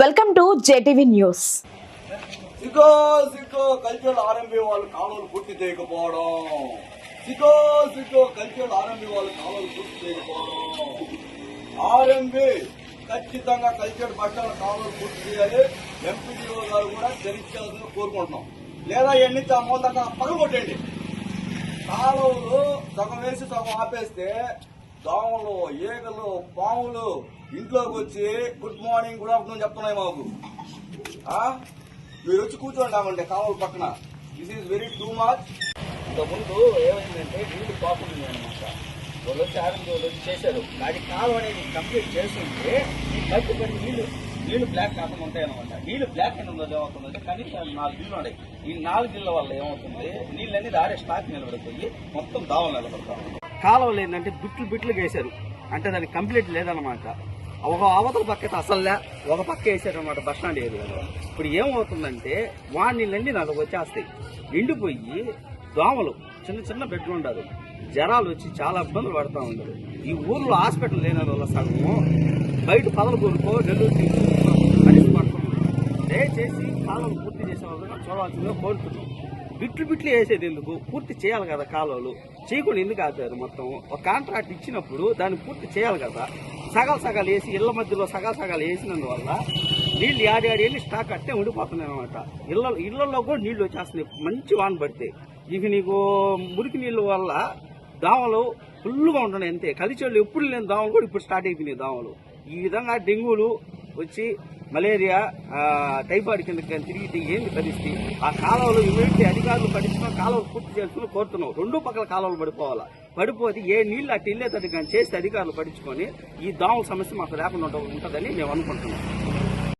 Welcome to JTV news సిగో సిగో cultural RMB వాళ్ళు కాలువలు పూర్తి చేయకపోవడం. సిగో సిగో కల్చరల్ ఆర్ఎంబి వాళ్ళు కాలువలు పూర్తి చేయకపోవడం. ఆర్ఎంబి ఖచ్చితంగా కల్చర్ బట్టల కాలువలు పూర్తి చేయాలి. ఎంపీడీఓ గారు కూడా చరించాలని కోరుకుంటున్నాం. లేదా ఎన్ని మూలంగా పగలు కొట్టండి కాలువలు సగం వేసి సగం ఆపేస్తే దోమలు ఏగలు పాములు ఇంట్లోకి వచ్చి గుడ్ మార్నింగ్ గుడ్ ఆఫ్టర్నూన్ చెప్తున్నాయి మాకు. మీరు వచ్చి కూర్చోండి ఆమంటే కాలువల పక్కన. This is very too much ఇంతకుముందు ఏమైందంటే నీళ్ళు పాకుంది అనమాట వాళ్ళు వచ్చి ఆరెంజ్ వాళ్ళు వచ్చి చేశారు. దాని కాలం అనేది కంప్లీట్ చేస్తుంటే ఈ బయట పడి నీళ్ళు నీళ్ళు బ్లాక్ కాకుండా ఉంటాయి అనమాట నీళ్ళు బ్లాక్ అయిన ఉన్నది ఏమవుతుందంటే కనీసం నాలుగు గిళ్ళు ఉన్నాయి. ఈ నాలుగు గిళ్ళ వల్ల ఏమవుతుంది? నీళ్ళు అనేది ఆరే స్టాక్ నిలబడిపోయి మొత్తం దావలు నిలబడతాం కాలువలు ఏంటంటే బిట్లు బిట్లు వేశారు అంటే దానికి కంప్లీట్ లేదనమాట ఒక అవతల పక్క అయితే అసలు ఒక పక్క వేసారనమాట బస్ స్టాండ్ ఏరియాలో. ఇప్పుడు ఏమవుతుందంటే వాడి నీళ్ళన్నీ నాకు వచ్చేస్తాయి. ఎండిపోయి దోమలు చిన్న చిన్న బెడ్లు ఉండరు జ్వరాలు వచ్చి చాలా ఇబ్బందులు పడుతూ ఉండరు ఈ ఊర్లో హాస్పిటల్ లేని వల్ల సగము బయట పదలు కోరుకో నెల్లూరు కలిసి పడుతున్నాం దయచేసి కాలం పూర్తి చేసే వాళ్ళని చూడవలసిందిగా కోరుతున్నాం. బిట్లు బిట్లు వేసేది ఎందుకు? పూర్తి చేయాలి కదా కాలువలు? చేయకుండా ఎందుకు ఆపారు మొత్తం? ఒక కాంట్రాక్ట్ ఇచ్చినప్పుడు దాన్ని పూర్తి చేయాలి కదా? సగాలు సగాలు వేసి ఇళ్ళ మధ్యలో సగాలు సగాలు వేసినందువల్ల నీళ్ళు యాడి యాడి వెళ్ళి స్టాక్ అట్టే ఉండిపోతున్నాయి అనమాట ఇళ్ళ ఇళ్ళలో కూడా నీళ్ళు వచ్చేస్తున్నాయి. మంచి వాన పడితే. ఇక నీకు మురికి నీళ్ళ వల్ల దోమలు ఫుల్గా ఉంటున్నాయి అంతే. కలిచోళ్ళు ఎప్పుడు లేని దోమలు కూడా ఇప్పుడు స్టార్ట్ అయిపోయినాయి దోమలు ఈ విధంగా డెంగ్యూలు వచ్చి మలేరియా టైఫాయిడ్ కింద తిరిగితే ఏంది పరిస్థితి? ఆ కాలువలు ఇమీడియట్ అధికారులు పట్టించుకున్న కాలువలు పూర్తి చేసుకుని కోరుతున్నాం. రెండు పక్కల కాలువలు పడిపోవాలా? పడిపోతే ఏ నీళ్ళు అటు ఇల్లేతది కానీ చేస్తే అధికారులు పట్టించుకొని ఈ దోమల సమస్య మాకు లేకుండా ఉంటుందని మేము అనుకుంటున్నాం.